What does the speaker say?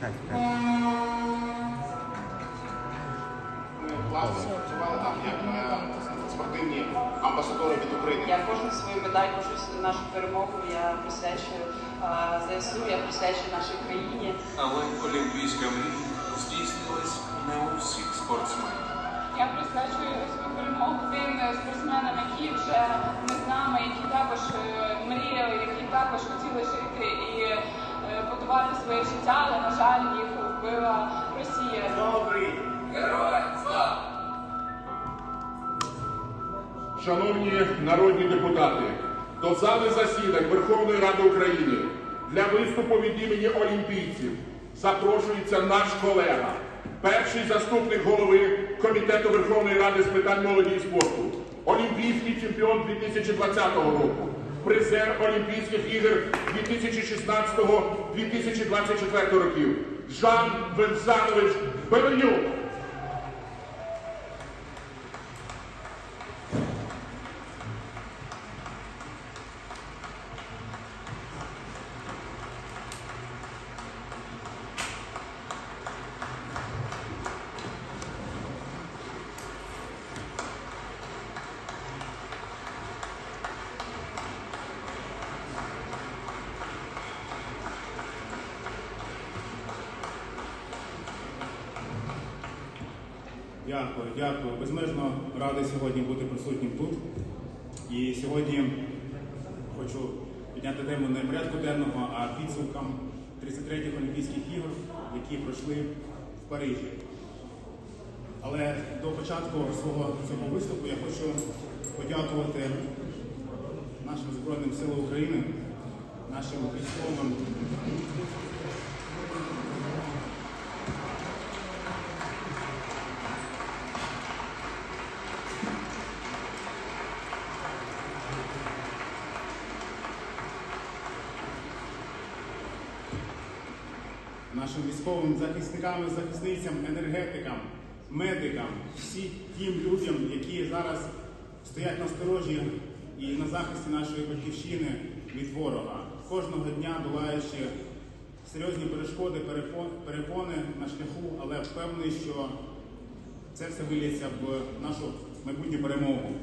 Так, так. Працювали там як спортивні амбасадори від України. Я кожну свою медаль, кожну нашу перемогу я присвячую ЗСУ, я присвячую нашій країні. Але Олімпійська мрія здійснилась не у всіх спортсменів. Я присвячую свою перемогу тим спортсменам, які вже ми з нами, які також е, мріяли, які також хотіли жити. І будувати своє життя, але на жаль, їх вбила Росія. Шановні народні депутати, до зали засідань Верховної Ради України для виступу від імені олімпійців запрошується наш колега, перший заступник голови Комітету Верховної Ради з питань молоді і спорту, олімпійський чемпіон 2020 року, призер Олімпійських ігор 2016-2024 років Жан Венсанович Беленюк. Дякую, дякую. Безмежно радий сьогодні бути присутнім тут. І сьогодні хочу підняти тему не порядку денного, а підсумкам 33-х Олімпійських ігор, які пройшли в Парижі. Але до початку свого цього виступу я хочу подякувати нашим Збройним силам України, нашим військовим нашим військовим захисникам і захисницям, енергетикам, медикам, всім тим людям, які зараз стоять на сторожі і на захисті нашої батьківщини від ворога, кожного дня долаючи серйозні перешкоди, перепони на шляху, але впевнений, що це все виліться в нашу майбутню перемогу.